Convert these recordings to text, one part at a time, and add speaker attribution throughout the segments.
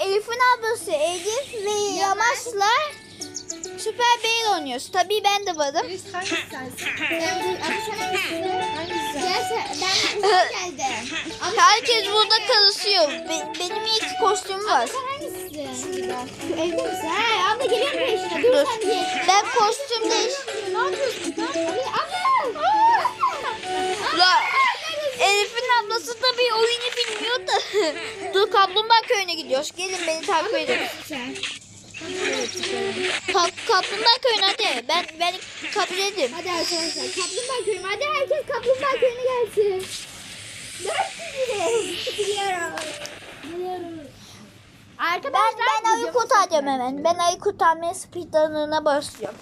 Speaker 1: Elif'in ablası Elif ve Yamaç'la Süper Beyl oynuyoruz. Tabii ben de varım.
Speaker 2: Elif hangisi sensin?
Speaker 3: Ben geldim.
Speaker 1: Herkes burada karışıyor. Be- benim iki kostüm var.
Speaker 3: hangisi? Misin? Ha, abla geliyorum peşine. Dur,
Speaker 1: Dur.
Speaker 3: sen bir.
Speaker 1: Ben kostüm değiş.
Speaker 3: Ne yapıyorsun abla.
Speaker 1: Elif'in ablası da bir oyunu bilmiyor da. Dur Kaplumbağa köyüne gidiyoruz. Gelin beni takip edin. Ka- Kaplumbağa köyüne hadi. Ben ben kabul edeyim.
Speaker 3: Hadi arkadaşlar kaplumbağa köyü. Hadi herkes kaplumbağa köyüne gelsin. Dört. Biliyorum.
Speaker 1: Ben,
Speaker 3: Arkadaşlar
Speaker 1: ben ayı kurtaracağım hemen. Ben ayı kurtarmaya speedrun'ına başlıyorum.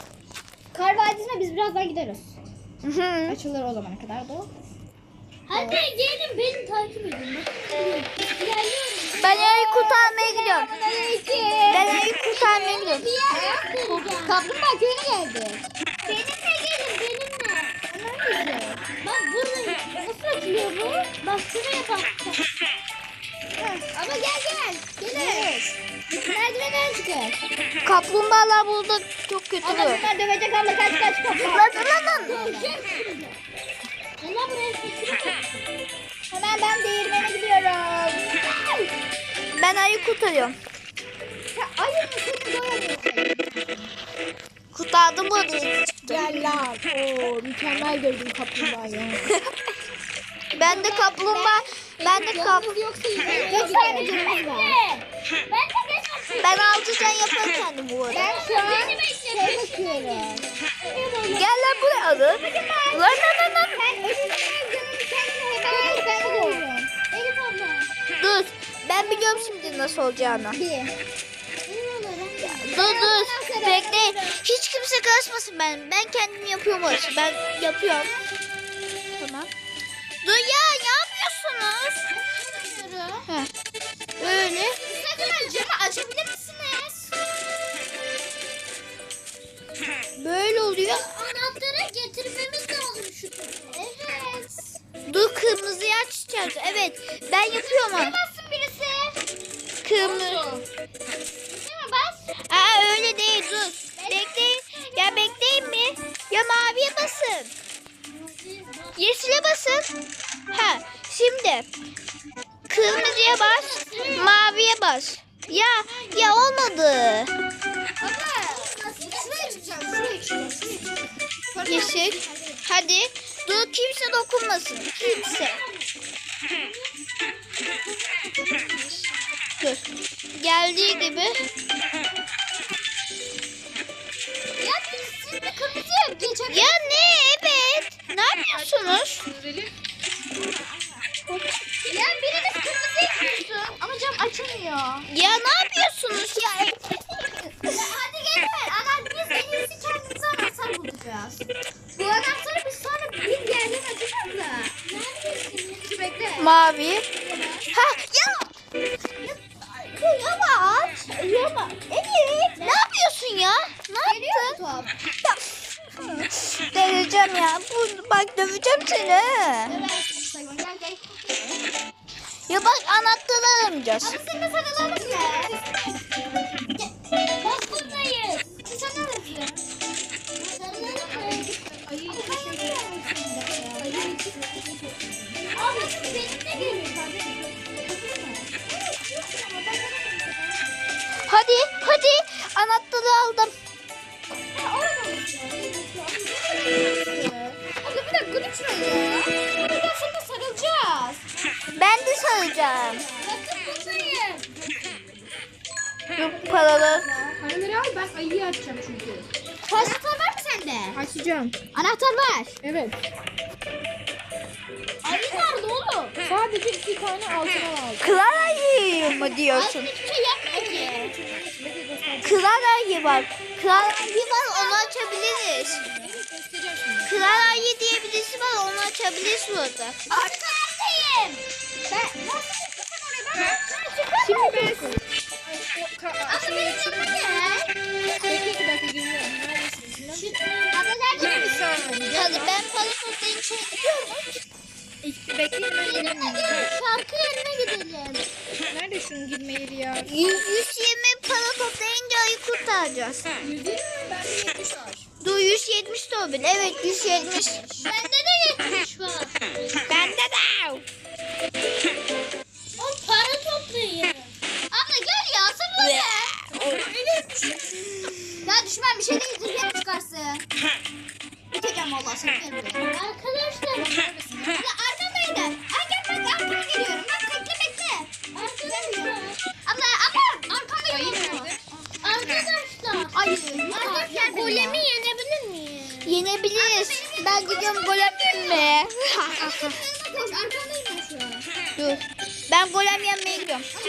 Speaker 3: Kar Vadisi'ne biz birazdan gideriz.
Speaker 1: Hı hı.
Speaker 3: Açılır o zamana kadar da. Hadi gelin beni takip edin.
Speaker 1: Ben ayı kurtarmaya gidiyorum. Ben ayı kurtarmaya gidiyorum.
Speaker 3: Kaplumbağa köyüne geldi. Benimle gelin benimle. Nerede? Bak buradayım. Nasıl açılıyor bu? Bak şuraya bak. Ama gel gel. Gelin. Merdivenden çıkar.
Speaker 1: Kaplumbağalar burada çok kötü.
Speaker 3: Ama bunlar dövecek abla kaç kaç kaplumbağa.
Speaker 1: Lan lan
Speaker 3: buraya. Hemen ben değirmene gidiyorum.
Speaker 1: Ben ayı kurtarıyorum.
Speaker 3: Ya ayı mı seni doyamıyorsun.
Speaker 1: Kurtardım bu arada.
Speaker 3: Gel lan. Oo, mükemmel gördüm kaplumbağayı.
Speaker 1: Ben de kaplumbağa ben de kap
Speaker 3: yoksa Kaç tane canımız var? Ben de
Speaker 1: ben altı can yaparım kendim bu arada.
Speaker 3: Ben şu an şey bakıyorum.
Speaker 1: Gel lan buraya alı. Lan lan lan lan. Dur. Ben biliyorum şimdi nasıl olacağını.
Speaker 3: Bir.
Speaker 1: Dur dur. Bekle. Hiç kimse karışmasın ben. Ben kendim yapıyorum orası. Ben yapıyorum. Tamam. Dur ya ne yapıyorsunuz? Heh. Öyle.
Speaker 3: Sakın camı açabilir misiniz?
Speaker 1: Böyle oluyor.
Speaker 3: Anahtarı getirmemiz lazım şu Evet.
Speaker 1: Dur kırmızıyı açacağız. Evet. Ben yapıyorum onu.
Speaker 3: Bassın birisi.
Speaker 1: Kırmızı.
Speaker 3: Değil mi bas?
Speaker 1: Aa öyle değil dur. Bekleyin. Ya bekleyin mi? Ya maviye basın. Yeşile basın. Ha şimdi kırmızıya bas, maviye bas. Ya ya olmadı. Yeşil. Hadi. Dur kimse dokunmasın. Kimse. Dur. Geldiği gibi.
Speaker 3: Ya biz şimdi kırmızıya geçelim.
Speaker 1: Ya ne? Evet. Ne yapıyorsunuz?
Speaker 3: Ya biriniz kırmızıya gidiyorsun. Ama cam açılmıyor.
Speaker 1: Ya ne yapıyorsunuz ya? Mavi. Ha ya.
Speaker 3: Yavaş. Yavaş. Elif.
Speaker 1: Ne yapıyorsun ya? Ne yaptın? Döveceğim ya. Bu, bak döveceğim seni.
Speaker 3: Evet.
Speaker 1: Ya bak anahtarı aramayacağız.
Speaker 3: Ama seninle sarılalım ya.
Speaker 1: Hadi hadi anahtarı aldım.
Speaker 3: Abla bir dakika dur şuraya. Gel seninle sarılacağız.
Speaker 1: Ben de saracağım.
Speaker 3: Bakın buradayım.
Speaker 1: Yok paralı.
Speaker 2: Paraları al ben ayıyı açacağım çünkü.
Speaker 3: Anahtar var mı sende?
Speaker 2: Açacağım.
Speaker 3: Anahtar var.
Speaker 2: Evet.
Speaker 3: Ayı nerede oğlum?
Speaker 2: Sadece iki tane altına aldım.
Speaker 1: Klara'yı mı diyorsun?
Speaker 3: hiçbir şey ki.
Speaker 1: Klara'yı var. Klara'yı var onu açabiliriz. Klara'yı diye birisi var onu açabiliriz burada.
Speaker 3: Arkadayım. Ben
Speaker 2: Şimdi ben şey
Speaker 3: benim yanıma gel.
Speaker 2: Bekle iki dakika geliyorum. Neredesiniz? lan?
Speaker 3: Abla nerede?
Speaker 2: Bir saniye.
Speaker 1: Hadi ben gidiyorum.
Speaker 2: İki- Bekleyin ben geliyorum.
Speaker 3: Gelin şarkı yerine gidelim.
Speaker 2: Nerede şunun girme yeri ya.
Speaker 1: 100, 120 para toplayınca kurtaracağız.
Speaker 2: 100 değil mi? Bende 70 var.
Speaker 1: Dur 170 de. Evet 170.
Speaker 3: Bende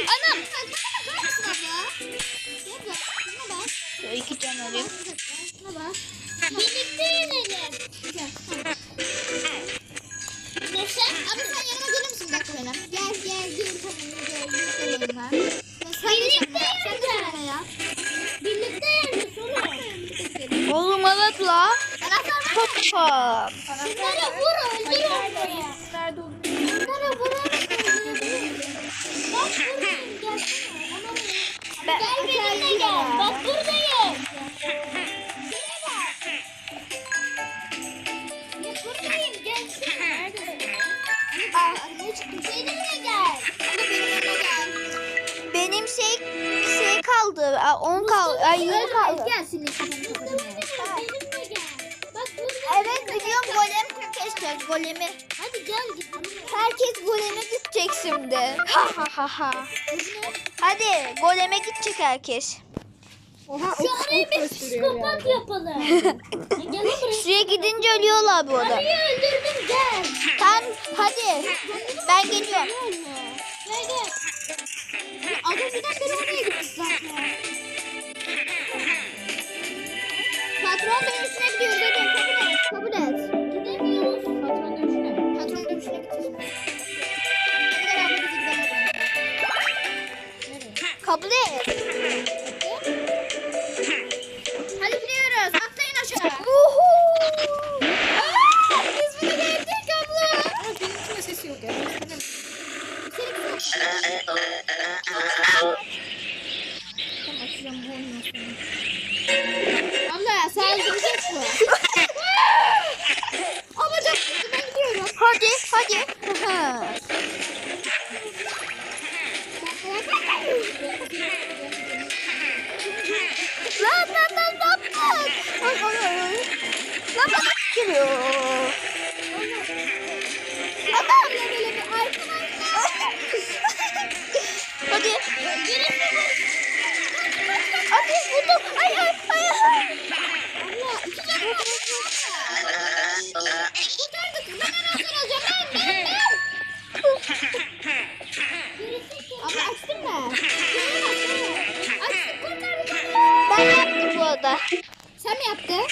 Speaker 1: あなた kaldı. Aa, 10 kaldı. Ay 20 kaldı.
Speaker 3: Gelsin Benimle gel. Bak burada.
Speaker 1: Evet biliyorum golem keseceğiz golemi.
Speaker 3: Hadi gel git.
Speaker 1: Herkes goleme gidecek şimdi. Ha ha ha ha. Hadi goleme gidecek herkes.
Speaker 2: Oha
Speaker 3: Şu arayı bir psikopat yapalım. Gel.
Speaker 1: Suya gidince ölüyorlar bu arada.
Speaker 3: Arayı öldürdüm gel.
Speaker 1: Tamam hadi. Ben geliyorum.
Speaker 3: Gel gel. Az önceden beri oraya gittik Kabul et.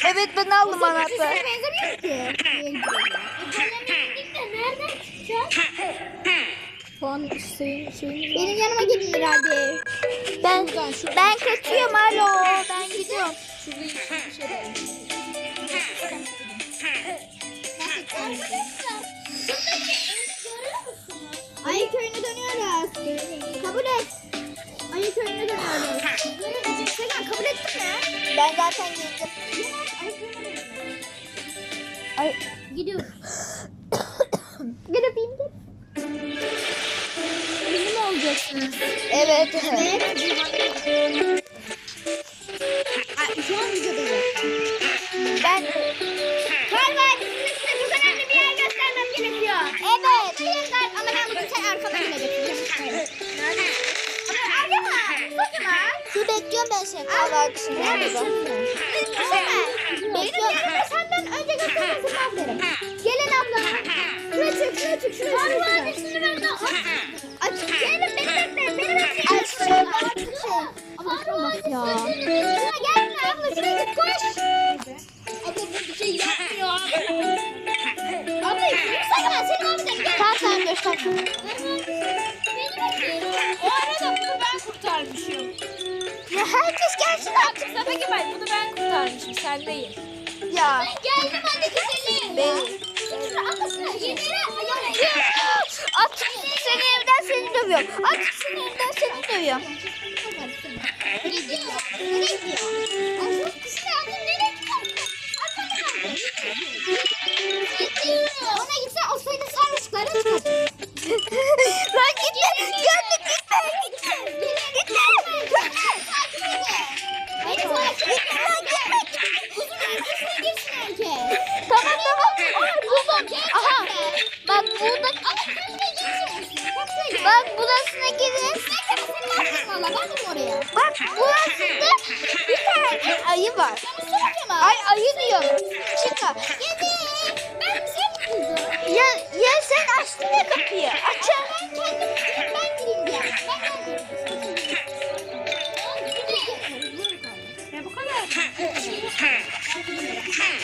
Speaker 1: Evet ben aldım anahtarı.
Speaker 3: Benzemiyor ki. Golemlendik de nereden çıkacağız?
Speaker 2: Puan şeyin
Speaker 3: Benim yanıma gelin herhalde.
Speaker 1: Ben ben kaçıyorum alo. Ben gidiyorum.
Speaker 2: şurada bir şey var.
Speaker 3: Ayı köyüne dönüyoruz. Kabul et. Ayı köyüne dönüyoruz. Sen kabul ettin mi?
Speaker 1: Ben zaten girdim. Ay.
Speaker 3: Gidiyoruz. Vadisi'ni ben de aç. Aç. Gelin beni bekle, beni bekle.
Speaker 1: Ay, şuraya bak.
Speaker 3: Ama şuna bak ya. Şuna gelme abla, şuraya git koş. Abla bu bir şey yapmıyor. Abla yürüsene ben senin abiden gel.
Speaker 1: Tamam sen göster.
Speaker 2: O arada bunu ben kurtarmışım.
Speaker 1: Ya herkes gelsin artık.
Speaker 2: Mustafa Kemal bunu ben kurtarmışım. Sen değil.
Speaker 1: Ya.
Speaker 3: Geldim hadi gidelim.
Speaker 1: Ben...
Speaker 3: Abla şuna yürü. Ayağına
Speaker 1: At seni seni dövüyorum. Artık sinirinden seni dövüyorum.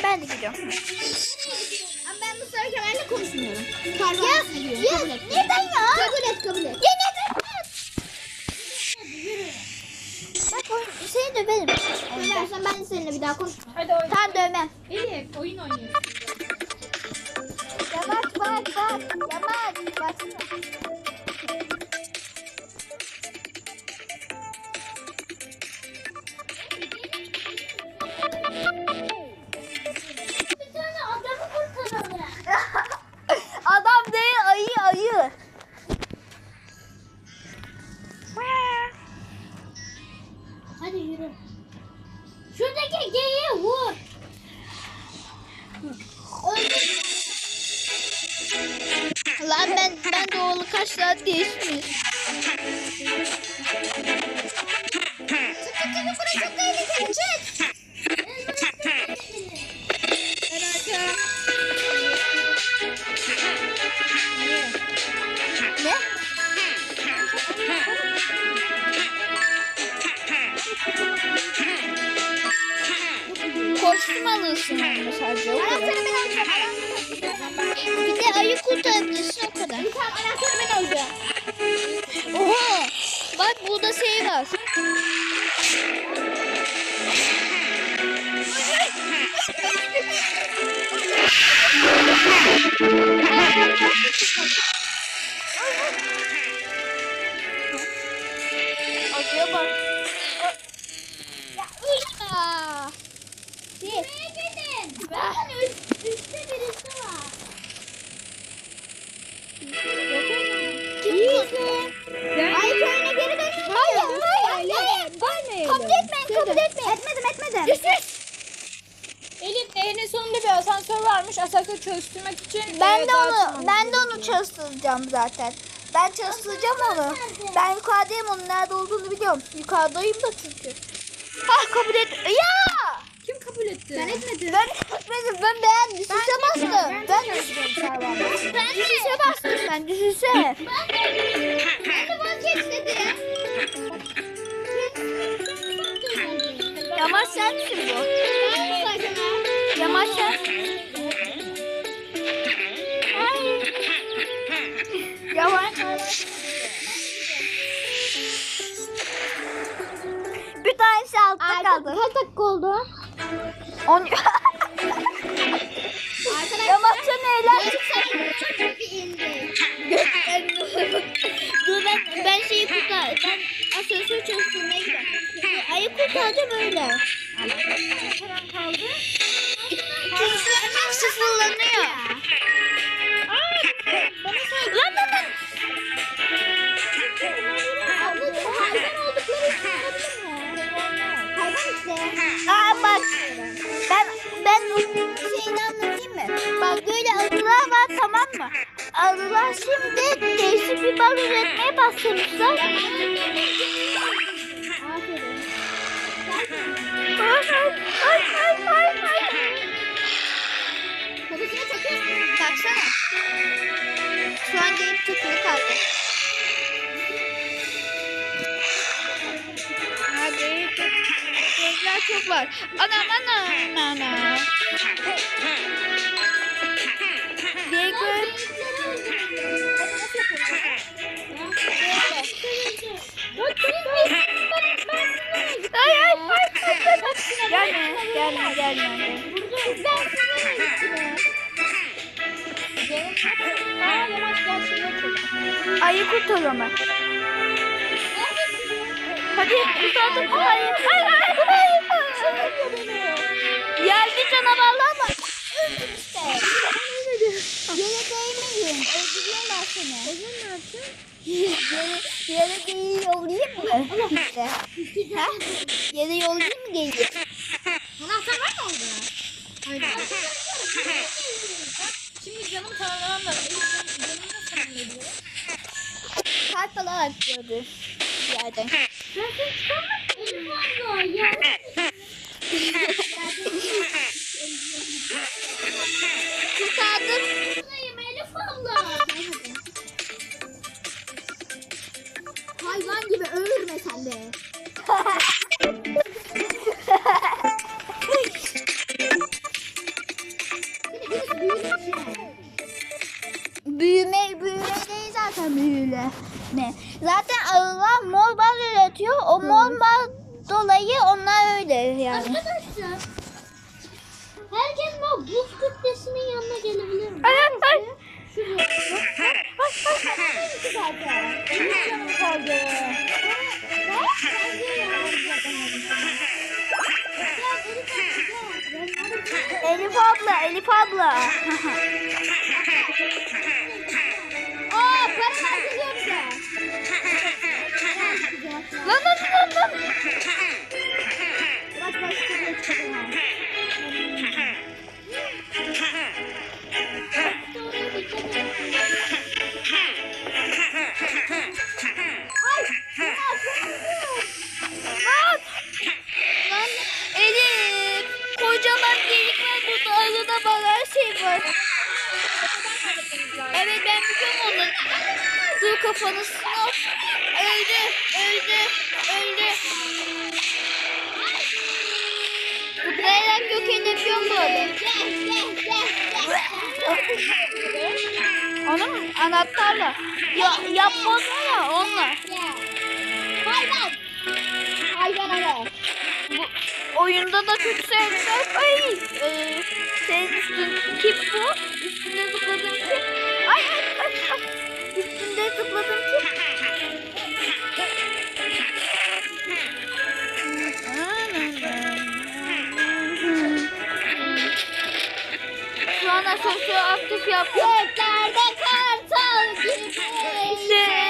Speaker 3: Ben
Speaker 1: de gidiyorum.
Speaker 3: Ama ben bu sefer Kemal'le konuşmuyorum.
Speaker 1: Ya,
Speaker 3: Karvansına giriyorum.
Speaker 1: ya
Speaker 3: Kabul et.
Speaker 1: neden ya?
Speaker 3: Kabul et kabul et.
Speaker 1: Ya neden? Bak o- seni döverim.
Speaker 3: Söylersen ben de seninle bir daha konuşmam.
Speaker 2: Hadi oyun.
Speaker 1: Tamam dövmem.
Speaker 2: Elif oyun oynuyoruz.
Speaker 1: Yavaş bak bak. Yavaş. Bak.
Speaker 3: Hadi yürü. Şuradaki geyiğe vur.
Speaker 1: Lan ben ben doğalı kaç saat geçmiş.
Speaker 3: Çık çık çık çok tehlikeli çık.
Speaker 1: Onu sadece. o kadar.
Speaker 3: Anahtarı ben alacağım.
Speaker 1: Bir de ayı kurtarabilirsin o kadar.
Speaker 3: Tamam anahtarı ben alacağım.
Speaker 1: Oha! Bak burada şey var. Acıya
Speaker 3: etmeyin, kabul etmeyin. Etmedim, etmedim.
Speaker 2: Elif nehrin sonunda bir asansör varmış. Asansör çalıştırmak için.
Speaker 1: Ben
Speaker 2: e,
Speaker 1: de
Speaker 2: daha
Speaker 1: onu ben de onu çalıştıracağım zaten. Ben çalıştıracağım onu. Ben yukarıdayım onun nerede olduğunu biliyorum. Yukarıdayım da çünkü. Ha kabul et. Ya!
Speaker 2: Kim kabul etti?
Speaker 3: Ben etmedim.
Speaker 1: Ben ben ben ben düşüşe bastım. Ben
Speaker 3: Ben
Speaker 1: düşüşe bastım. Ben düşüşe.
Speaker 3: Ben de vazgeç
Speaker 1: Yamaç sensin bu.
Speaker 3: Ben sakın
Speaker 1: Yamaç. Ay. Yavaş. Bir tanesi altta kaldı.
Speaker 3: Kaç dakika oldu?
Speaker 1: On... Yamaç'a
Speaker 3: bir indi.
Speaker 1: Dur ben, ben şeyi kurtar. Kurtardım öyle.
Speaker 3: kaldı.
Speaker 1: Sıfır, sıfırlanıyor. Lan lan lan. Aa bak. Ben ben şeyini anlatayım mı? Bak böyle arılar var tamam mı? Arılar şimdi değişik bir bal üretmeye başlamışlar.
Speaker 3: Aferin.
Speaker 1: Ay ay ay ay ay.
Speaker 3: Kafasına takıyorsun.
Speaker 1: Baksana. Şu an gelip tıklı kaldı. Hadi. Gözler çok var. Anam anam anam. Diye gör. Ay Gelme gelme gelme.
Speaker 2: Çek.
Speaker 1: Ayı kurtar ama. Hadi uzadım. Hayır. Hayır. Hayır. Hayır. Geldi canavarlar ama. İşte. Yere değmeyin. Öldürüyorum ben seni. O zaman ne yapacağım? Yere, yere değil Ha? Yere yollayayım mı geliyor?
Speaker 3: Anahtar var mı orada? Hayır.
Speaker 2: Şimdi canım tamamlamam lazım. Canımı nasıl tamamlayabilirim?
Speaker 1: Kalp alarak gördü. Bir yerden. Ne? Zaten arılar mor bal üretiyor. O mor bal dolayı onlar öyle yani.
Speaker 3: Arkadaşlar. Herkes bu buz kütlesinin yanına gelebilir mi?
Speaker 1: Ay, ay, ay.
Speaker 3: Şuraya. Zaten.
Speaker 2: Benim canım kaldı.
Speaker 1: Elif abla, Elif abla. lan lan lan lan. Bu oyunda da çok sevdiler. Ay. E, senin üstün kim bu? Üstünde zıpladığın kim? Ay ay ay. ay. Üstünde zıpladığın kim? Şu an asansör aktif yaptım.
Speaker 3: Göklerde kartal gibi.
Speaker 1: İşte.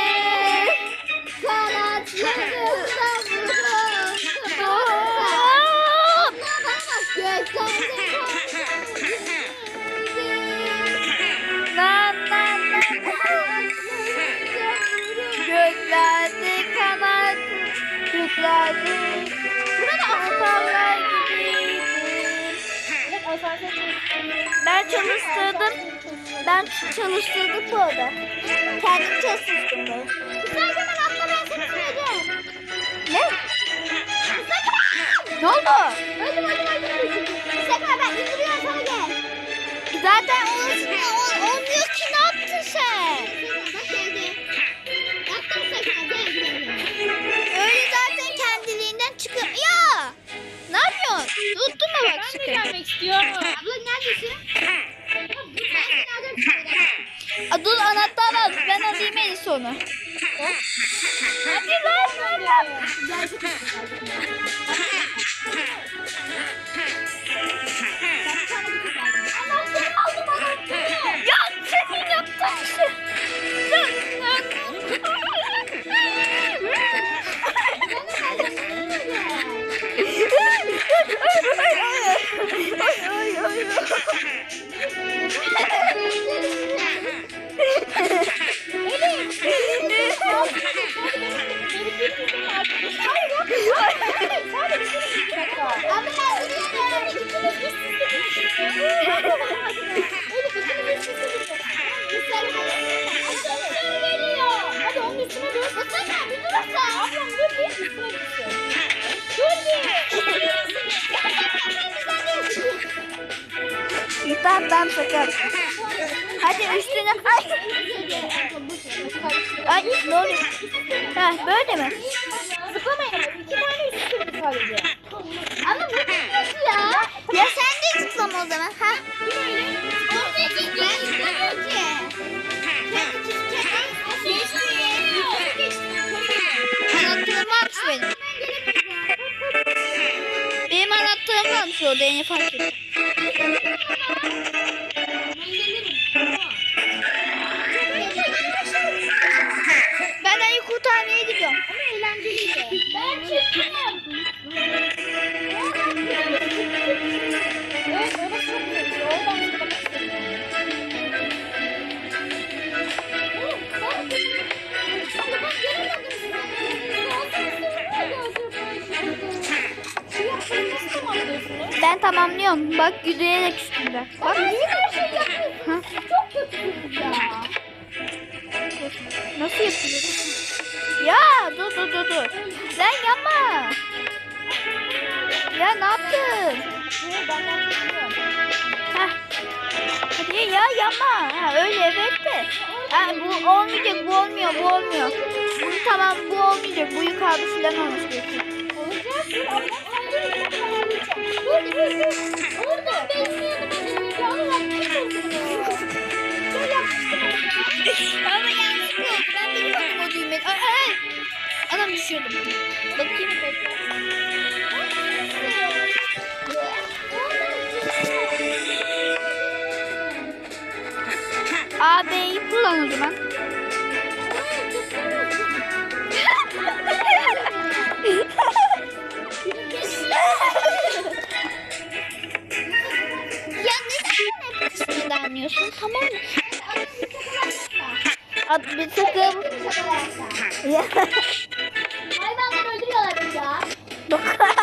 Speaker 3: Göklerde
Speaker 1: burada aslanlar gibiydim.
Speaker 2: Evet asansör çalışıyor.
Speaker 1: Ben çalıştırdım. Ben çalıştırdım bu arada. Kendim çalıştırdım.
Speaker 3: Güzel zaman atla ben seni süreceğim.
Speaker 1: Ne? Ne oldu?
Speaker 3: Öldüm öldüm öldüm. Sakın ben indiriyorum sana gel.
Speaker 1: Zaten olsun, ol, olmuyor ki ne yaptın sen? Sıkı?
Speaker 2: gelmek istiyorum.
Speaker 3: Abla neredesin?
Speaker 1: Aa, Dur anahtar al. Ben alayım en sonu. Hadi lan lan. Babam sakın. Hadi üstüne ay. Ay ne oluyor? Ha böyle mi?
Speaker 2: Zıplamayın. İki tane üstüne sadece.
Speaker 3: Ama bu nasıl ya?
Speaker 1: Ya sen de zıplama o zaman. Ha.
Speaker 2: Anlattığımı
Speaker 1: atmış benim. Benim anlattığımı atmış orada en fark ettim. Ben
Speaker 4: çıktım.
Speaker 2: Evet çok güzel. Oradan
Speaker 4: ben.
Speaker 1: Ben tamamlıyorum. Bak yürüyerek üstünde. Bak.
Speaker 4: Niye her şey yapıyorsun? Çok kötüsünüz ya.
Speaker 1: Nasıl yapılıyor? Ya dur dur dur dur. Lan yapma. Ya ne yaptın?
Speaker 2: Dur benden.
Speaker 1: Heh. Hadi ya yapma. Ha, öyle evet de. Ha, bu olmayacak bu olmuyor bu olmuyor. Bu tamam bu olmayacak. Bu yukarıda olmuş gerekiyor.
Speaker 4: Olacak dur ama ben senden bir ayarlayacağım. Dur dur dur. Oradan yanıma Allah kim Şöyle yapmıştım.
Speaker 1: Ama yanlışlıkla oldu. Ben bilmiyordum o düğmeyi. Düşüyordum. Bakayım. A, B'yi kullan o zaman. anlıyorsun tamam mı? Ad bir takım. ya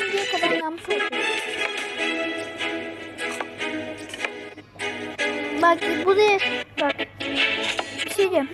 Speaker 1: şimdiye kadar oldum. Bak buraya bak. Bir şey diyeyim.